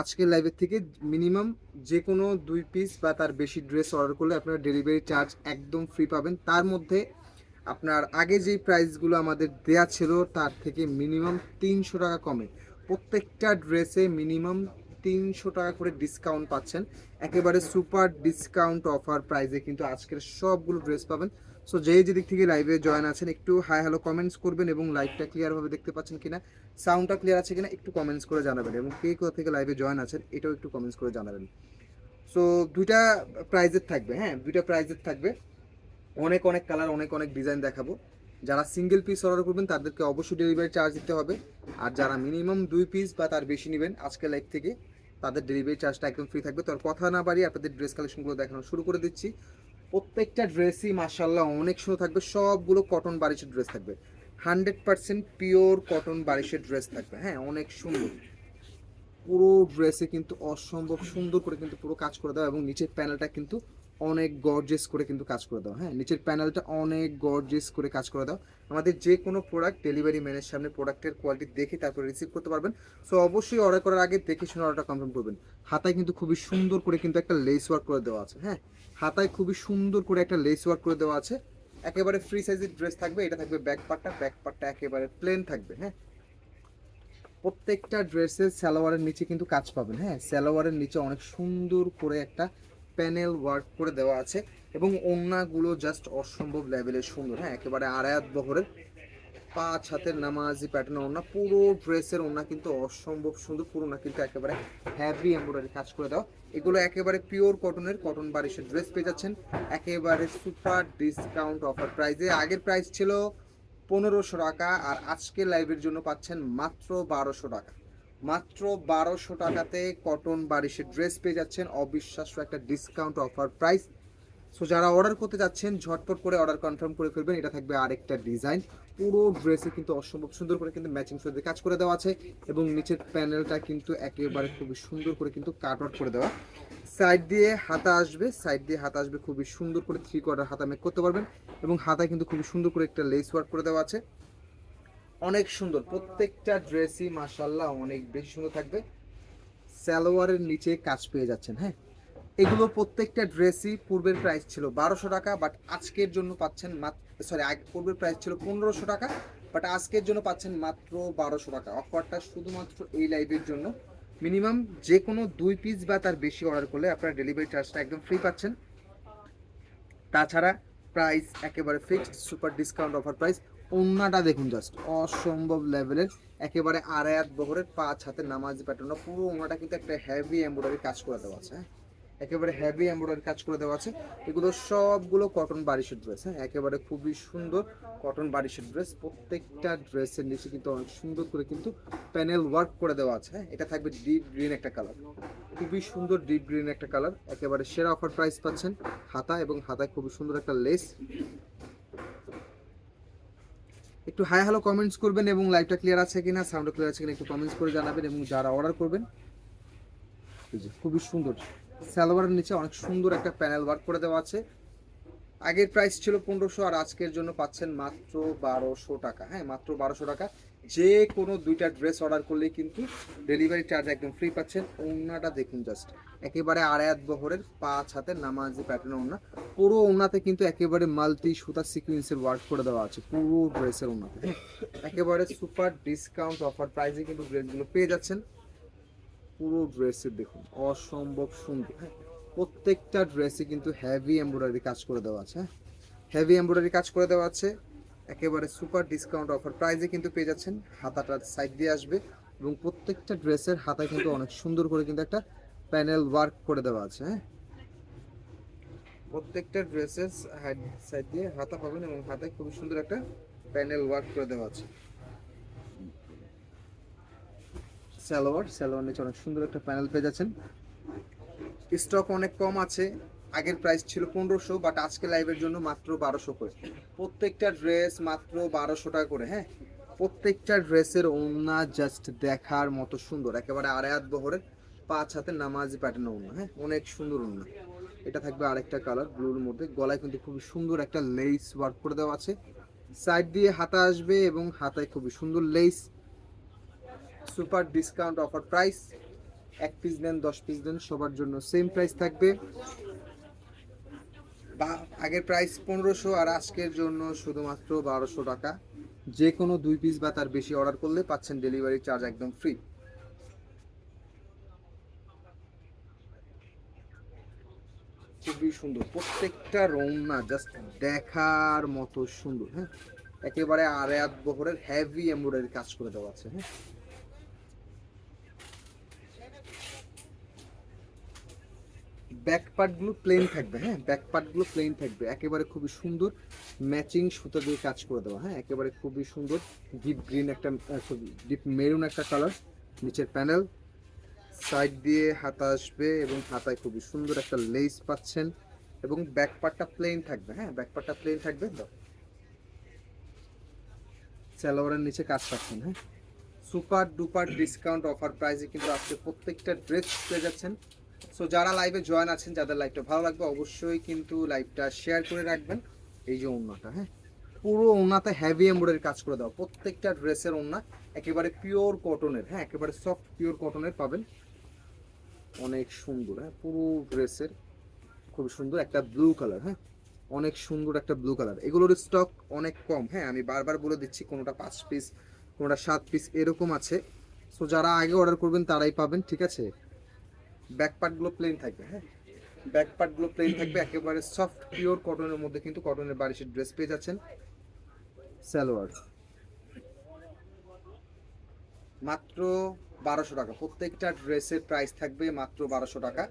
আজকের লাইভের থেকে মিনিমাম যে কোনো দুই পিস বা তার বেশি ড্রেস অর্ডার করলে আপনারা ডেলিভারি চার্জ একদম ফ্রি পাবেন। তার মধ্যে আপনার আগে যেই প্রাইসগুলো আমাদের দেয়া ছিল, তার থেকে মিনিমাম তিনশো টাকা কমে। প্রত্যেকটা ড্রেসে মিনিমাম তিনশো টাকা করে ডিসকাউন্ট পাচ্ছেন। একেবারে সুপার ডিসকাউন্ট অফার প্রাইসে কিন্তু আজকের সবগুলো ড্রেস পাবেন। সো যেই যেদিক থেকে লাইভে জয়েন আছেন, একটু হাই হ্যালো কমেন্টস করবেন এবং লাইভটা ক্লিয়ারভাবে দেখতে পাচ্ছেন কিনা সাউন্ডটা ক্লিয়ার আছে কিনা, একটু কমেন্টস করে জানাবেন এবং কে কোথা থেকে লাইভে জয়েন আছেন, এটাও একটু কমেন্টস করে জানাবেন। সো দুইটা প্রাইজের থাকবে হ্যাঁ দুইটা প্রাইজের থাকবে। অনেক অনেক কালার অনেক অনেক ডিজাইন দেখাবো। যারা সিঙ্গেল পিস অর্ডার করবেন, তাদেরকে অবশ্যই ডেলিভারি চার্জ দিতে হবে। আর যারা মিনিমাম দুই পিস বা তার বেশি নেবেন আজকে লাইভ থেকে, তাদের ডেলিভারি চার্জটা একদম ফ্রি থাকবে। তো কথা না বাড়িয়ে আপনাদের ড্রেস কালেকশনগুলো দেখানো শুরু করে দিচ্ছি। প্রত্যেকটা ড্রেসই মাসাল্লাহ অনেক সুন্দর থাকবে। সবগুলো কটন বারিশের ড্রেস থাকবে। হান্ড্রেড পার্সেন্ট পিওর কটন বারিশের ড্রেস থাকবে। হ্যাঁ অনেক সুন্দর। পুরো ড্রেসে কিন্তু অসম্ভব সুন্দর করে কিন্তু পুরো কাজ করে দেওয়া এবং নিচের প্যানেলটা কিন্তু অনেক গর্জেস করে কিন্তু কাজ করে দাও হ্যাঁ? নিচের প্যানেলটা অনেক গর্জেস করে কাজ করে দাও। আমাদের যে কোনো প্রোডাক্ট ডেলিভারি ম্যানের সামনে প্রোডাক্টের কোয়ালিটি দেখে তারপরে রিসিভ করতে পারবেন। সো অবশ্যই অর্ডার করার আগে দেখে শুনে অর্ডারটা কনফার্ম করবেন। হাতায় কিন্তু খুবই সুন্দর করে কিন্তু একটা লেস ওয়ার্ক করে দেওয়া আছে হ্যাঁ? হাতায় খুবই সুন্দর করে একটা লেস ওয়ার্ক করে দেওয়া আছে। একেবারে ফ্রি সাইজের ড্রেস থাকবে, এটা থাকবে ব্যাক পার্টটা ব্যাক পার্টটা একেবারে প্লেন থাকবে হ্যাঁ? প্রত্যেকটা ড্রেসের সালোয়ারের নিচে কিন্তু কাজ পাবেন হ্যাঁ? সালোয়ারের নিচে অনেক সুন্দর করে একটা প্যানেল ওয়ার্ক করে দেওয়া আছে এবং ওড়নাগুলো জাস্ট অসম্ভব লেভেলের সুন্দর হ্যাঁ একেবারে আড়ায়াত বহরের। পাঁচ হাতের নামাজি প্যাটার্ন ওড়না, পুরো ড্রেসের ওড়না কিন্তু অসম্ভব সুন্দর, পুরো না কিন্তু একেবারে হ্যাভি এমব্রয়ডারি কাজ করে দেওয়া। এগুলো একেবারে পিওর কটনের কটন বারিশের ড্রেস পেয়ে যাচ্ছেন। একেবারে সুপার ডিসকাউন্ট অফার প্রাইসে আগের প্রাইস ছিল পনেরোশো টাকা আর আজকে লাইভের জন্য পাচ্ছেন মাত্র বারোশো টাকা। মাত্র বারোশো টাকাতে কটন বারিশের ড্রেস পেয়ে যাচ্ছেন। অবিশ্বাস্য একটা ডিসকাউন্ট অফার প্রাইস সো যারা অর্ডার করতে যাচ্ছেন, ঝটপট করে অর্ডার কনফার্ম করে ফেলবেন। এটা থাকবে আরেকটা ডিজাইন পুরো ড্রেসে কিন্তু অসম্ভব সুন্দর করে কিন্তু ম্যাচিং সুন্দর কাজ করে দেওয়া আছে এবং নিচের প্যানেলটা কিন্তু একেবারে খুবই সুন্দর করে কিন্তু কাট আউট করে দেওয়া। সাইড দিয়ে হাতা আসবে। সাইড দিয়ে হাতা আসবে খুবই সুন্দর করে থ্রি কোয়ার্টার হাতা মেক করতে পারবেন এবং হাতায় কিন্তু খুবই সুন্দর করে একটা লেস ওয়ার্ক করে দেওয়া আছে। অনেক সুন্দর। প্রত্যেকটা ড্রেসই মাসাল্লাহ অনেক বেশি সুন্দর থাকবে। সালোয়ারের নিচে কাজ পেয়ে যাচ্ছেন হ্যাঁ? এগুলো প্রত্যেকটা ড্রেসই পূর্বের প্রাইস ছিল বারোশো টাকা বাট আজকের জন্য পাচ্ছেন মাত্র সরি পূর্বের প্রাইস ছিল পনেরোশো টাকা বাট আজকের জন্য পাচ্ছেন মাত্র বারোশো টাকা। অফারটা শুধুমাত্র এই লাইভের জন্য। মিনিমাম যে কোনো দুই পিস বা তার বেশি অর্ডার করলে আপনারা ডেলিভারি চার্জটা একদম ফ্রি পাচ্ছেন। তাছাড়া প্রাইস একেবারে fixed super discount offer price ওন্নাটা দেখুন জাস্ট অসম্ভব লেভেলের একেবারে আড়ায়াত বহরের পাঁচ হাতের নামাজি প্যাটার্ন পুরো ওনাটা কিন্তু একটা হেভি এমব্রয়ডারি কাজ করে দেওয়া আছে হ্যাঁ? একেবারে হেভি এমব্রয়ডারি কাজ করে দেওয়া আছে। এগুলো সবগুলো কটন বারিশের ড্রেস হ্যাঁ? একেবারে খুবই সুন্দর কটন বারিশের ড্রেস প্রত্যেকটা ড্রেসের নিচে কিন্তু অনেক সুন্দর করে কিন্তু প্যানেল ওয়ার্ক করে দেওয়া আছে হ্যাঁ? এটা থাকবে ডিপ গ্রিন একটা কালার খুবই সুন্দর ডিপ গ্রিন একটা কালার একেবারে সেরা অফার প্রাইস পাচ্ছেন হাতা এবং হাতায় খুবই সুন্দর একটা লেস একটু হাই হ্যালো কমেন্টস করবেন এবং লাইভটা ক্লিয়ার আছে কিনা সাউন্ড ক্লিয়ার আছে কিনা একটু কমেন্টস করে জানাবেন এবং যারা অর্ডার করবেন খুবই সুন্দর সালোয়ারের নিচে অনেক সুন্দর একটা প্যানেল ওয়ার্ক করে দেওয়া আছে। আগের প্রাইস ছিল পনেরোশো আর আজকের জন্য পাচ্ছেন মাত্র বারোশো টাকা। হ্যাঁ মাত্র বারোশো টাকা। যে কোনো দুইটা ড্রেস অর্ডার করলেই কিন্তু ডেলিভারি চার্জ একদম ফ্রি পাচ্ছেন। ওড়নাটা দেখুন জাস্ট একেবারে আড়ায়াত বহরের পাঁচ হাতের নামাজি প্যাটার্ন ওড়না। পুরো ওড়নাতে কিন্তু একেবারে মাল্টি সুতা সিকুয়েন্সের ওয়ার্ক করে দেওয়া আছে। পুরো ড্রেসের ওড়নাতে। হ্যাঁ, একেবারে সুপার ডিসকাউন্ট অফার প্রাইসে কিন্তু ড্রেসগুলো পেয়ে যাচ্ছেন। পুরো ড্রেসের দেখুন অসম্ভব সুন্দর। প্রত্যেকটা ড্রেসে কিন্তু হেভি এমব্রয়ডারি কাজ করে দেওয়া আছে হ্যাঁ? হেভি এমব্রয়ডারি কাজ করে দেওয়া আছে। একেবারে সুপার ডিসকাউন্ট অফার। প্রাইসে কিন্তু পেয়ে যাচ্ছেন হাতাটার সাইড দিয়ে আসবে এবং প্রত্যেকটা ড্রেসের হাতায় কিন্তু অনেক সুন্দর করে কিন্তু একটা প্যানেল ওয়ার্ক করে দেওয়া আছে হ্যাঁ? প্রত্যেকটা ড্রেসের সাইড দিয়ে হাতা পাবেন এবং হাতায় খুব সুন্দর একটা প্যানেল ওয়ার্ক করে দেওয়া আছে। সালোয়ার সালোয়ার নিচে অনেক সুন্দর একটা প্যানেল পেয়ে যাচ্ছেন। স্টক অনেক কম আছে আগের প্রাইস ছিল পনেরোশো বাট আজকে লাইভের জন্য মাত্র বারোশো করে। প্রত্যেকটা ড্রেস মাত্র বারোশো টাকা করে হ্যাঁ? প্রত্যেকটা ড্রেসের ওড়না জাস্ট দেখার মতো সুন্দর। একেবারে আড়ায়াত বহরের পাঁচ হাতে নামাজি প্যাটার্ন ওড়না হ্যাঁ? অনেক সুন্দর ওড়না। এটা থাকবে আরেকটা কালার ব্লুর মধ্যে। গলায় কিন্তু খুবই সুন্দর একটা লেস ওয়ার্ক করে দেওয়া আছে। সাইড দিয়ে হাতা আসবে এবং হাতায় খুবই সুন্দর lace super discount offer price এক পিস দেন, দশ পিস দেন, সবার জন্য সেম প্রাইস থাকবে। আগের প্রাইস পনেরোশো আর আজকের জন্য শুধুমাত্র বারোশো টাকা। যে কোনো দুই পিস বা তার বেশি অর্ডার করলে পাচ্ছেন ডেলিভারি চার্জ একদম ফ্রি খুবই সুন্দর। প্রত্যেকটা রৌনা জাস্ট দেখার মতো সুন্দর হ্যাঁ? একেবারে আড়ায়াত বহরের হেভি এমব্রয়ডারি কাজ করে দেওয়া আছে হ্যাঁ? ব্যাক পার্টগুলো প্লেন থাকবে হ্যাঁ? ব্যাক পার্টগুলো প্লেন থাকবে। একেবারে খুবই সুন্দর ম্যাচিং সুতা দিয়ে কাজ করে দেওয়া হ্যাঁ? একেবারে খুবই সুন্দর ডিপ গ্রিন একটা ডিপ মেরুন একটা কালার নিচের প্যানেল সাইড দিয়ে হাতা আসবে এবং হাতায় খুবই সুন্দর একটা লেস পাচ্ছেন এবং ব্যাক পার্টটা প্লেন থাকবে হ্যাঁ? ব্যাক পার্টটা প্লেন থাকবে তো সালোয়ারের নিচে কাজ পাচ্ছেন হ্যাঁ? সুপার ডুপার ডিসকাউন্ট অফার প্রাইসে কিন্তু আজকে প্রত্যেকটা ড্রেস পেয়ে যাচ্ছেন। সো যারা লাইভে জয়েন আছেন, যাদের লাইভটা ভালো লাগবে, অবশ্যই কিন্তু লাইভটা শেয়ার করে রাখবেন। এই যে ওড়নাটা হ্যাঁ? পুরো ওড়নাতে হেভি এমব্রয়ডারি কাজ করে দেওয়া। প্রত্যেকটা ড্রেসের ওড়না একেবারে পিওর কটনের হ্যাঁ? একেবারে সফট পিওর কটনের পাবেন। অনেক সুন্দর হ্যাঁ? পুরো ড্রেসের খুব সুন্দর একটা ব্লু কালার হ্যাঁ? অনেক সুন্দর একটা ব্লু কালার এগুলোর স্টক অনেক কম হ্যাঁ? আমি বারবার বলে দিচ্ছি, কোনোটা পাঁচ পিস কোনোটা সাত পিস এরকম আছে। সো যারা আগে অর্ডার করবেন, তারাই পাবেন, ঠিক আছে? ব্যাক পার্টগুলো প্লেন থাকবে হ্যাঁ ব্যাক পার্টগুলো প্লেন থাকবে একেবারে সফট পিওর কটনের মধ্যে কিন্তু কটনের বারিশের ড্রেস পেয়ে যাচ্ছেন সালোয়ার মাত্র বারোশো টাকা প্রত্যেকটা ড্রেসের প্রাইস থাকবে মাত্র বারোশো টাকা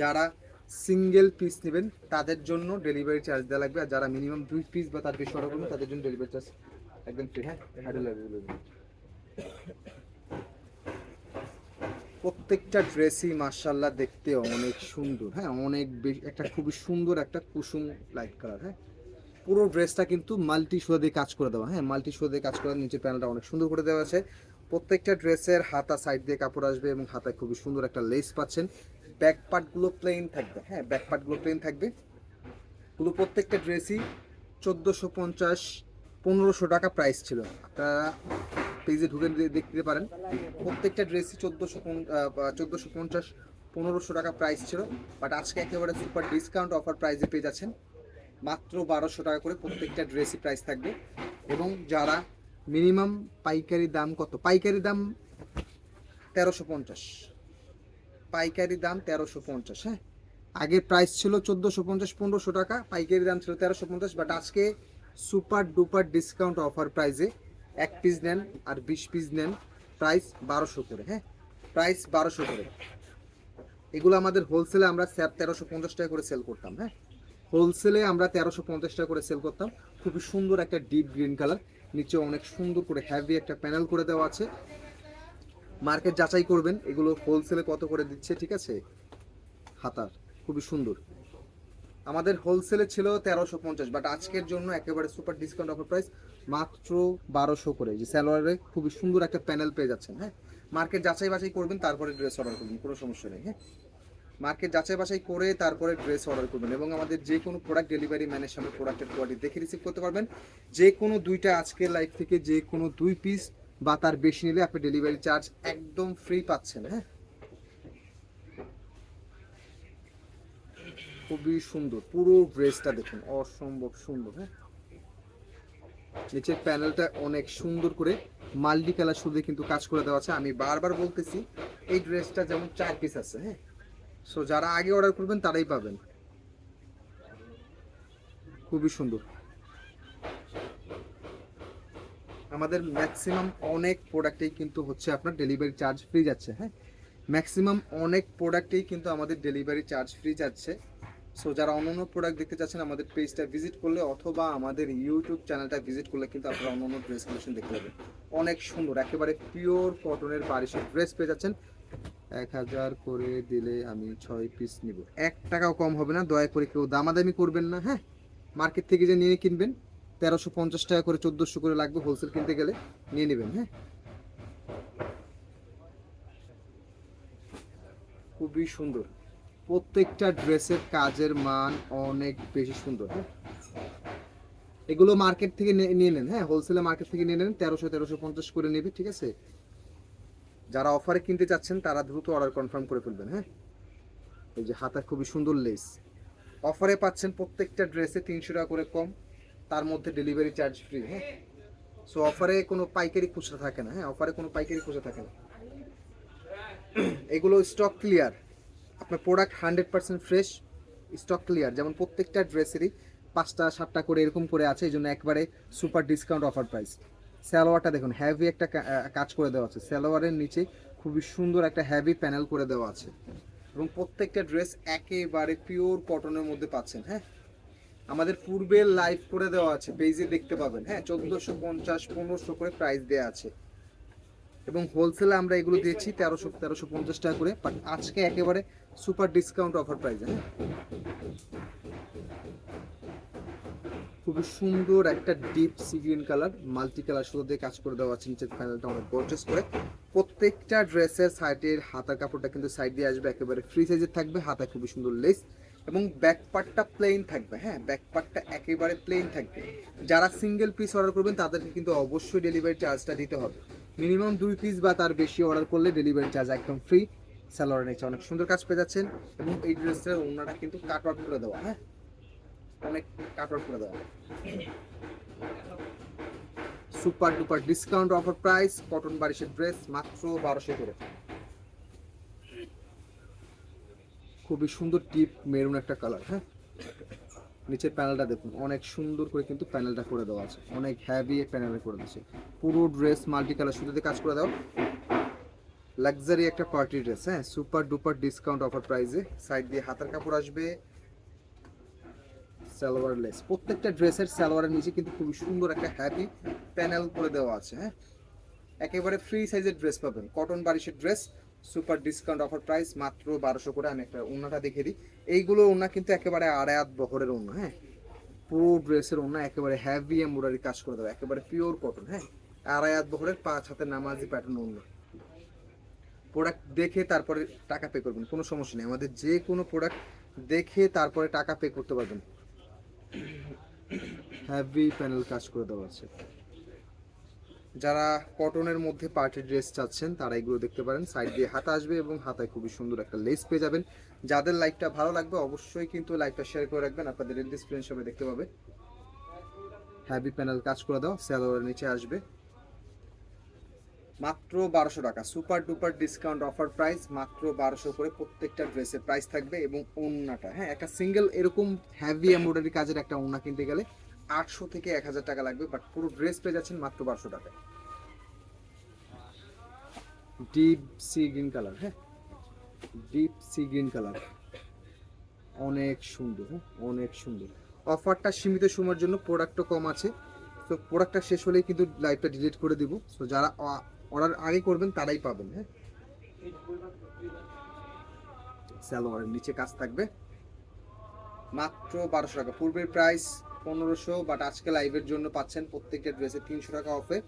যারা সিঙ্গেল পিস নেবেন তাদের জন্য ডেলিভারি চার্জ দেওয়া লাগবে আর যারা মিনিমাম দুই পিস বা তার বেশি অর্ডার করবেন তাদের জন্য ডেলিভারি চার্জ একদম ফ্রি হ্যাঁ প্রত্যেকটা ড্রেসই মার্শাল্লাহ দেখতে অনেক সুন্দর হ্যাঁ? অনেক একটা খুবই সুন্দর একটা কুসুম লাইট কালার হ্যাঁ? পুরো ড্রেসটা কিন্তু মাল্টি শো দিয়ে কাজ করে দেওয়া হ্যাঁ? মাল্টি শো দিয়ে কাজ করা, নিচের প্যানেলটা অনেক সুন্দর করে দেওয়া আছে। প্রত্যেকটা ড্রেসের হাতা সাইড দিয়ে কাপড় আসবে এবং হাতায় খুবই সুন্দর একটা লেস পাচ্ছেন। ব্যাক পার্টগুলো প্লেন থাকবে হ্যাঁ? ব্যাক পার্টগুলো প্লেন থাকবে। পুরো প্রত্যেকটা ড্রেসই চোদ্দোশো পঞ্চাশ, পনেরোশো টাকা প্রাইস ছিল। আপনারা পেজে ঢুকে দেখতে পারেন। প্রত্যেকটা ড্রেসই চোদ্দোশো চোদ্দোশো পঞ্চাশ, পনেরোশো টাকা প্রাইস ছিল। বাট আজকে একেবারে সুপার ডিসকাউন্ট অফার প্রাইসে পেয়ে যাচ্ছেন। মাত্র বারোশো টাকা করে প্রত্যেকটা ড্রেসই প্রাইস থাকবে। এবং যারা মিনিমাম পাইকারি দাম কত? পাইকারি দাম তেরোশো পঞ্চাশ। পাইকারি দাম তেরোশো পঞ্চাশ হ্যাঁ? আগের প্রাইস ছিল চোদ্দোশো পঞ্চাশ, পনেরোশো টাকা, পাইকারি দাম ছিল তেরোশো পঞ্চাশ বাট আজকে সুপার ডুপার ডিসকাউন্ট অফার প্রাইসে এক পিস নেন আর বিশ পিস নেন প্রাইস বারোশো করে হ্যাঁ? প্রাইস বারোশো করে। এগুলো আমাদের হোলসেলে আমরা স্যার তেরোশো পঞ্চাশ টাকা করে সেল করতাম হ্যাঁ? হোলসেলে আমরা তেরোশো পঞ্চাশ টাকা করে সেল করতাম। খুবই সুন্দর একটা ডিপ গ্রিন কালার নিচে অনেক সুন্দর করে হ্যাভি একটা প্যানেল করে দেওয়া আছে। মার্কেট যাচাই করবেন, এগুলো হোলসেলে কত করে দিচ্ছে, ঠিক আছে? হাতার, খুবই সুন্দর। আমাদের হোলসেলে ছিল তেরোশো পঞ্চাশ বাট আজকের জন্য একেবারে সুপার ডিসকাউন্ট অফার প্রাইস মাত্র বারোশো করে, যে স্যালোয়ারে খুবই সুন্দর একটা প্যানেল পেয়ে যাচ্ছেন হ্যাঁ? মার্কেট যাচাই বাছাই করবেন, তারপরে ড্রেস অর্ডার করবেন, কোনো সমস্যা নেই হ্যাঁ? মার্কেট যাচাই বাছাই করে তারপরে ড্রেস অর্ডার করবেন এবং আমাদের যে কোনো প্রোডাক্ট ডেলিভারি ম্যানের সামনে প্রোডাক্টের কোয়ালিটি দেখে রিসিভ করতে পারবেন। যে কোনো দুইটা আজকের লাইফ থেকে যে কোনো দুই পিস বা তার বেশি নিলে আপনি ডেলিভারি চার্জ একদম ফ্রি পাচ্ছেন হ্যাঁ? খুবই সুন্দর, পুরো ড্রেসটা দেখুন, অসম্ভব সুন্দর হ্যাঁ? নিচের প্যানেলটা অনেক সুন্দর করে মাল্টি কালার শুধু কিন্তু কাজ করে দেওয়া আছে। আমি বারবার বলতেছি, এই ড্রেসটা যেমন চার পিস আছে হ্যাঁ? সো যারা আগে অর্ডার করবেন, তারাই পাবেন। খুবই সুন্দর। আমাদের ম্যাক্সিমাম অনেক প্রোডাক্টেই কিন্তু হচ্ছে আপনার ডেলিভারি চার্জ ফ্রি যাচ্ছে হ্যাঁ? ম্যাক্সিমাম অনেক প্রোডাক্টেই কিন্তু আমাদের ডেলিভারি চার্জ ফ্রি যাচ্ছে। সো যারা অন্য অন্য প্রোডাক্ট দেখতে চাচ্ছেন, আমাদের পেজটা ভিজিট করলে অথবা আমাদের ইউটিউব চ্যানেলটা ভিজিট করলে কিন্তু আপনারা অন্য অন্য ড্রেস কালেকশন দেখতে পাবেন। অনেক সুন্দর, একেবারে পিওর কটনের বারিশের ড্রেস পেয়ে যাচ্ছেন। এক হাজার করে দিলে আমি ছয় পিস নিব। এক টাকাও কম হবে না, দয়া করে কেউ দামাদামি করবেন না হ্যাঁ? মার্কেট থেকে যে নিয়ে কিনবেন, তেরোশো পঞ্চাশ টাকা করে, চোদ্দোশো করে লাগবে হোলসেল কিনতে গেলে, নিয়ে নেবেন হ্যাঁ? খুবই সুন্দর। প্রত্যেকটা ড্রেসের কাজের মান অনেক বেশি সুন্দর হ্যাঁ? এগুলো মার্কেট থেকে নিয়ে নেন হ্যাঁ? হোলসেলে মার্কেট থেকে নিয়ে নেন, তেরোশো তেরোশো পঞ্চাশ করে নেবে, ঠিক আছে? যারা অফারে কিনতে চাচ্ছেন, তারা দ্রুত অর্ডার কনফার্ম করে ফেলবেন হ্যাঁ? এই যে হাতা খুবই সুন্দর লেস অফারে পাচ্ছেন প্রত্যেকটা ড্রেসে তিনশো টাকা করে কম, তার মধ্যে ডেলিভারি চার্জ ফ্রি হ্যাঁ? সো অফারে কোনো পাইকারি খুচরা থাকে না হ্যাঁ? অফারে কোনো পাইকারি খুচরা থাকে না। এগুলো স্টক ক্লিয়ার আপনার product hundred percent fresh stock clear যেমন প্রত্যেকটা ড্রেসেরই পাঁচটা, সাতটা করে এরকম করে আছে, এই জন্য একবারে সুপার ডিসকাউন্ট অফার প্রাইস সালোয়ারটা দেখুন হ্যাভি একটা কাজ করে দেওয়া আছে। স্যালোয়ারের নিচে খুবই সুন্দর একটা হ্যাভি প্যানেল করে দেওয়া আছে। এবং প্রত্যেকটা ড্রেস একেবারে পিওর কটনের মধ্যে পাচ্ছেন হ্যাঁ? আমাদের পূর্বে লাইভ করে দেওয়া আছে পেজে দেখতে পাবেন হ্যাঁ? চোদ্দোশো পঞ্চাশ, পনেরোশো করে প্রাইস দেওয়া আছে। এবং হোলসেলে আমরা এগুলো দিয়েছি তেরোশো তেরোশো পঞ্চাশ টাকা করে বাট আজকে একেবারে সুপার ডিসকাউন্ট অফার প্রাইসে হ্যাঁ খুবই সুন্দর একটা deep sea green colour, multi colour সুতো দিয়ে কাজ করে দেওয়া আছে, নিচের প্যানেলটা অনেক গর্জেস করে। প্রত্যেকটা ড্রেসের সাইডের হাতার কাপড়টা কিন্তু সাইড দিয়ে আসবে, একেবারে ফ্রি সাইজের থাকবে হাতা খুবই সুন্দর লেস এবং ব্যাক পার্টটা প্লেন থাকবে হ্যাঁ? ব্যাক পার্টটা একেবারে প্লেন থাকবে। যারা সিঙ্গেল পিস অর্ডার করবেন, তাদেরকে কিন্তু অবশ্যই ডেলিভারি চার্জটা দিতে হবে। মিনিমাম দুই পিস বা তার বেশি অর্ডার করলে ডেলিভারি চার্জ একদম ফ্রি স্যালোয়ার নিচে অনেক সুন্দর কাজ পেয়ে যাচ্ছেন। এবং এই ড্রেসের ওনাটা কিন্তু কাট আউট করে দেওয়া হ্যাঁ? অনেক কাট আউট করে দেওয়া। Super duper discount offer price, cotton বারিশের dress মাত্র বারোশো করে। খুবই সুন্দর টিপ মেরুন একটা কালার হ্যাঁ? নিচের প্যানেলটা দেখুন, অনেক সুন্দর করে কিন্তু প্যানেলটা করে দেওয়া আছে। অনেক হ্যাভি প্যানেল করে দিচ্ছে পুরো ড্রেস মাল্টি কালার সুতোতে কাজ করে দাও লাক্সারি একটা পার্টি ড্রেস হ্যাঁ? সুপার ডুপার ডিসকাউন্ট অফার প্রাইসে সাইড দিয়ে হাতার কাপড় আসবে। সালোয়ার লেস প্রত্যেকটা ড্রেসের সালোয়ারের নিচে কিন্তু খুবই সুন্দর একটা হ্যাপি প্যানেল করে দেওয়া আছে হ্যাঁ? একেবারে ফ্রি সাইজের ড্রেস পাবেন। Cotton বারিশের dress super discount offer price মাত্র বারোশো করে। আমি একটা ওনাটা দেখে দিই। এইগুলো ওনা কিন্তু একেবারে আড়াই হাত বহরের ওনা হ্যাঁ? পুরো ড্রেসের ওনা একেবারে হ্যাভি এমব্রয়ডারি কাজ করে দেবে একেবারে পিওর কটন হ্যাঁ? আড়াই হাত বহরের পাঁচ হাতে নামাজি প্যাটার্ন ওনা প্রোডাক্ট দেখে তারপরে টাকা পে করবেন, কোনো সমস্যা নেই। আমাদের যে কোনো প্রোডাক্ট দেখে তারপরে টাকা পে করতে পারবেন। হ্যাভি প্যানেল কাজ করে দেওয়া আছে। যারা কটনের মধ্যে পার্টি ড্রেস চাচ্ছেন, তারা এগুলো দেখতে পারেন। সাইড দিয়ে হাতা আসবে এবং হাতায় খুবই সুন্দর একটা লেস পেয়ে যাবেন। যাদের লাইভটা ভালো লাগবে, অবশ্যই কিন্তু লাইভটা শেয়ার করে রাখবেন। আপনাদের স্ক্রিন সবাই দেখতে পাবে। হ্যাভি প্যানেল কাজ করে দাও স্যালোয়ারের নিচে আসবে। মাত্র বারোশো টাকা। Super duper discount offer price মাত্র বারোশো করে প্রত্যেকটা ড্রেসের প্রাইস থাকবে এবং ওন্নাটা। হ্যাঁ একটা সিঙ্গেল এরকম হ্যাভি এমব্রয়ডারি কাজের একটা ওন্না কিনতে গেলে আটশো থেকে এক হাজার টাকা লাগবে বাট পুরো ড্রেস পেয়ে যাচ্ছেন মাত্র বারোশো টাকায় ডিপ সি গ্রিন কালার হ্যাঁ? ডিপ সি গ্রিন কালার অনেক সুন্দর হ্যাঁ? অনেক সুন্দর। অফারটা সীমিত সময়ের জন্য প্রোডাক্টও কম আছে। তো প্রোডাক্টটা শেষ হলেই কিন্তু লাইভটা ডিলিট করে দিব। সো যারা অর্ডার আগে করবেন, তারাই পাবেন হ্যাঁ? স্যালোয়ারের নিচে কাজ থাকবে। মাত্র বারোশো টাকা। পূর্বের প্রাইস পনেরোশো বাট আজকে লাইভের জন্য পাচ্ছেন প্রত্যেকটা ড্রেসে তিনশো টাকা অফে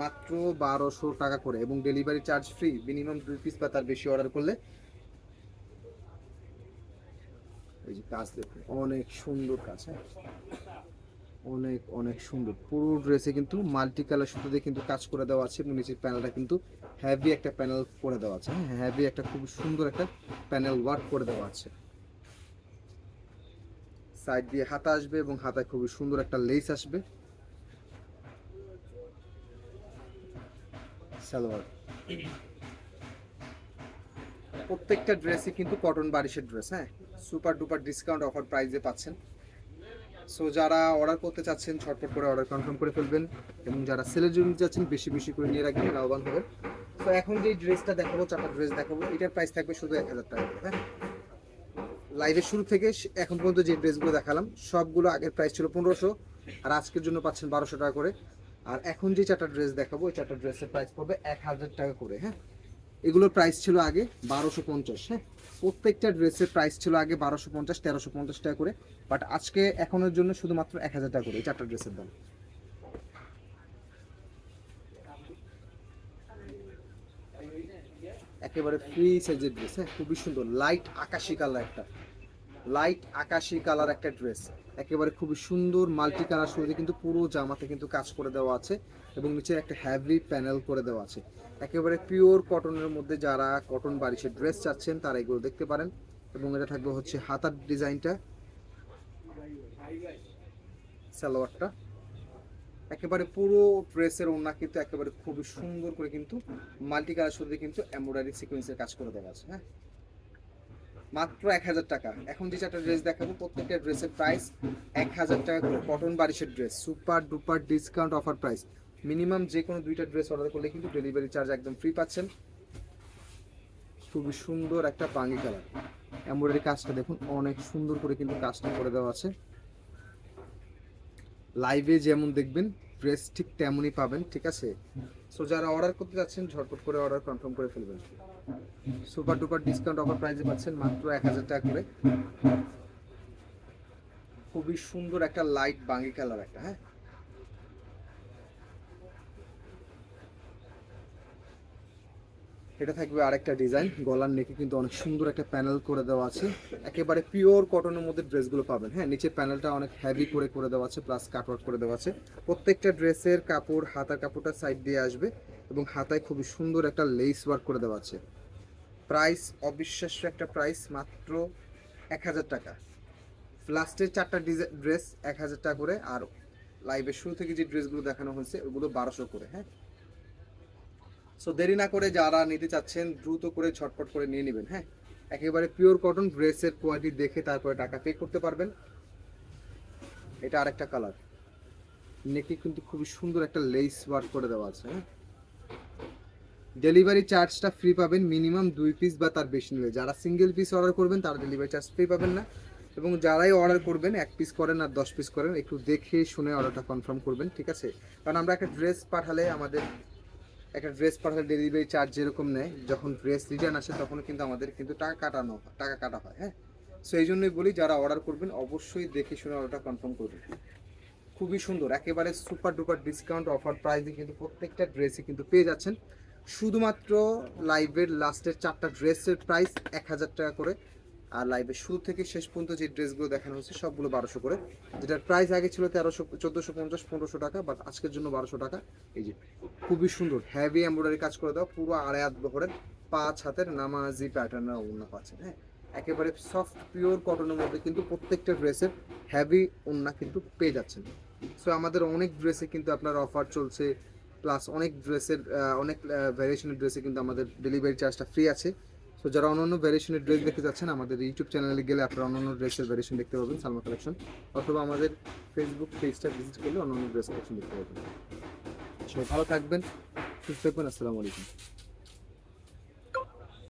মাত্র বারোশো টাকা করে। এবং ডেলিভারি চার্জ ফ্রি মিনিমাম দুই পিস বা তার বেশি অর্ডার করলে। এই যে কাজ দেখুন, অনেক সুন্দর কাজ হ্যাঁ? অনেক অনেক সুন্দর। পুরো ড্রেসে কিন্তু মাল্টি কালার সুতো দিয়ে কিন্তু কাজ করে দেওয়া আছে এবং নিচের প্যানেলটা কিন্তু হ্যাভি একটা প্যানেল করে দেওয়া আছে। হ্যাঁ হ্যাভি একটা খুব সুন্দর একটা প্যানেল ওয়ার্ক করে দেওয়া আছে। সাইড দিয়ে হাতা আসবে এবং হাতায় খুবই সুন্দর একটা লেস আসবে। সালোয়ার। প্রত্যেকটা ড্রেসই কিন্তু কটন বারিশের ড্রেস হ্যাঁ? সুপার ডুপার ডিসকাউন্ট অফার প্রাইসে পাচ্ছেন। সো যারা অর্ডার করতে চাচ্ছেন ছটপট করে অর্ডার কনফার্ম করে ফেলবেন এবং যারা সেলের জন্য চাচ্ছেন, বেশি বেশি করে নিয়ে রাখবেন, লাভবান হবেন। তো এখন যে ড্রেসটা দেখাবো, চারটা ড্রেস দেখাবো, এটার প্রাইস থাকবে শুধু এক হাজার টাকা হ্যাঁ? লাইভের শুরু থেকে এখন পর্যন্ত যে ড্রেসগুলো দেখালাম, সবগুলো আগের প্রাইস ছিল পনেরোশো, আর আজকের জন্য পাচ্ছেন বারোশো টাকা করে। আর এখন যে চারটা ড্রেস দেখাবো ওই চারটা ড্রেসের প্রাইস পড়বে এক হাজার টাকা করে হ্যাঁ? এগুলোর প্রাইস ছিল আগে বারোশো পঞ্চাশ হ্যাঁ? প্রত্যেকটা ড্রেসের প্রাইস ছিল আগে বারোশো পঞ্চাশ, তেরোশো পঞ্চাশ টাকা করে বাট আজকে এখনের জন্য শুধুমাত্র এক হাজার টাকা করে এই চারটা ড্রেসের দাম। একেবারে ফ্রি সাইজের ড্রেস হ্যাঁ খুবই সুন্দর লাইট আকাশি কালার একটা লাইট আকাশি কালার একটা ড্রেস একেবারে খুবই সুন্দর মাল্টি কালার শুরুতে কিন্তু পুরো জামাতে কিন্তু কাজ করে দেওয়া আছে এবং নিচে একটা হ্যাভি প্যানেল করে দেওয়া আছে। একেবারে পিওর কটনের মধ্যে যারা কটন বারিশের ড্রেস চাচ্ছেন, তারা এগুলো দেখতে পারেন এবং এটা থাকবে হচ্ছে হাতার ডিজাইনটা, সালোয়ারটা। একেবারে পুরো ড্রেসের ওনা কিন্তু একেবারে খুবই সুন্দর করে কিন্তু মাল্টি কালার শুরুতে কিন্তু এমব্রয়ডারি সিকোয়েন্সের কাজ করে দেওয়া আছে হ্যাঁ? মাত্র এক হাজার টাকা। এখন যে চারটা ড্রেস দেখাবো, প্রত্যেকটা ড্রেসের প্রাইস এক হাজার টাকা করে। Cotton বারিশের dress super duper discount offer price minimum যে কোনো দুইটা ড্রেস অর্ডার করলে কিন্তু ডেলিভারি চার্জ একদম ফ্রি পাচ্ছেন। খুবই সুন্দর একটা বাঙ্গি কালার এমব্রয়ডারি কাজটা দেখুন, অনেক সুন্দর করে কিন্তু কাজটা করে দেওয়া আছে। লাইভে যেমন দেখবেন ড্রেস ঠিক তেমনই পাবেন, ঠিক আছে? সো যারা অর্ডার করতে যাচ্ছেন, ঝটপট করে অর্ডার কনফার্ম করে ফেলবেন। সুপার ডুপার ডিসকাউন্ট অফার প্রাইসে পাচ্ছেন মাত্র এক হাজার টাকা করে। খুবই সুন্দর একটা লাইট বাঙ্গি কালার একটা হ্যাঁ? এটা থাকবে আরেকটা ডিজাইন গলার নেকে কিন্তু অনেক সুন্দর একটা প্যানেল করে দেওয়া আছে। একেবারে পিওর কটনের মধ্যে ড্রেসগুলো পাবেন হ্যাঁ? নিচের প্যানেলটা অনেক হেভি করে করে দেওয়া আছে প্লাস কাটওয়ার্ক করে দেওয়া আছে। প্রত্যেকটা ড্রেসের কাপড়, হাতার কাপড়টা সাইড দিয়ে আসবে। এবং হাতায় খুবই সুন্দর একটা লেস ওয়ার্ক করে দেওয়া আছে। প্রাইস অবিশ্বাস্য একটা প্রাইস মাত্র এক হাজার টাকা। লাস্টের চারটা ড্রেস এক হাজার টাকা করে আর লাইভের শুরু থেকে যে ড্রেসগুলো দেখানো হয়েছে, ওগুলো বারোশো করে হ্যাঁ। সো দেরি না করে যারা নিতে চাচ্ছেন, দ্রুত করে ছটপট করে নিয়ে নেবেন হ্যাঁ। একেবারে পিওর কটন ড্রেসের কোয়ালিটি দেখে তারপরে টাকা পে করতে পারবেন। এটা আরেকটা কালার নেকে কিন্তু খুবই সুন্দর একটা লেস ওয়ার্ক করে দেওয়া আছে হ্যাঁ। ডেলিভারি চার্জটা ফ্রি পাবেন মিনিমাম দুই পিস বা তার বেশি নিলে। যারা সিঙ্গেল পিস অর্ডার করবেন, তারা ডেলিভারি চার্জ ফ্রি পাবেন না। এবং যারাই অর্ডার করবেন, এক পিস করেন আর দশ পিস করেন, একটু দেখে শুনে অর্ডারটা কনফার্ম করবেন, ঠিক আছে? কারণ আমরা একটা ড্রেস পাঠালে আমাদের, একটা ড্রেস পাঠালে ডেলিভারি চার্জ যেরকম নেয়, যখন ড্রেস রিটার্ন আসে, তখন কিন্তু আমাদের কিন্তু টাকা কাটানো, টাকা কাটা হয় হ্যাঁ? সো এই জন্যই বলি, যারা অর্ডার করবেন, অবশ্যই দেখে শুনে অর্ডারটা কনফার্ম করবেন। খুবই সুন্দর। একেবারে সুপার ডুপার ডিসকাউন্ট অফার প্রাইসে কিন্তু প্রত্যেকটা ড্রেসই কিন্তু পেয়ে যাচ্ছেন। শুধুমাত্র লাইভের লাস্টের চারটা ড্রেসের প্রাইস এক হাজার টাকা করে। আর লাইভের শুরু থেকে শেষ পর্যন্ত যে ড্রেসগুলো দেখানো হচ্ছে সবগুলো বারোশো করে। যেটার প্রাইস আগে ছিল তেরোশো, চোদ্দোশো পঞ্চাশ, পনেরোশো টাকা বাট আজকের জন্য বারোশো টাকা। এই যে, খুবই সুন্দর হ্যাভি এমব্রয়ডারি কাজ করে দেওয়া, পুরো আড়াই হাত বহরের পাঁচ হাতের নামাজি প্যাটার্নের ওড়না পাচ্ছেন হ্যাঁ? একেবারে সফট পিওর কটনের মধ্যে কিন্তু প্রত্যেকটা ড্রেসের হ্যাভি ওড়না কিন্তু পেয়ে যাচ্ছেন। সো আমাদের অনেক ড্রেসে কিন্তু আপনার অফার চলছে প্লাস অনেক ড্রেসের অনেক ভ্যারিয়েশনের ড্রেসে কিন্তু আমাদের ডেলিভারি চার্জটা ফ্রি আছে। সো যারা অন্যান্য ভ্যারিয়েশনের ড্রেস দেখতে যাচ্ছেন, আমাদের ইউটিউব চ্যানেলে গেলে আপনারা অন্যান্য ড্রেসের ভ্যারিয়েশন দেখতে পাবেন সালমা কালেকশন অথবা আমাদের ফেসবুক পেজটা ভিজিট করলে অন্যান্য ড্রেস কালেকশন দেখতে পাবেন। সবাই ভালো থাকবেন, সুস্থ থাকবেন, আসসালামু আলাইকুম।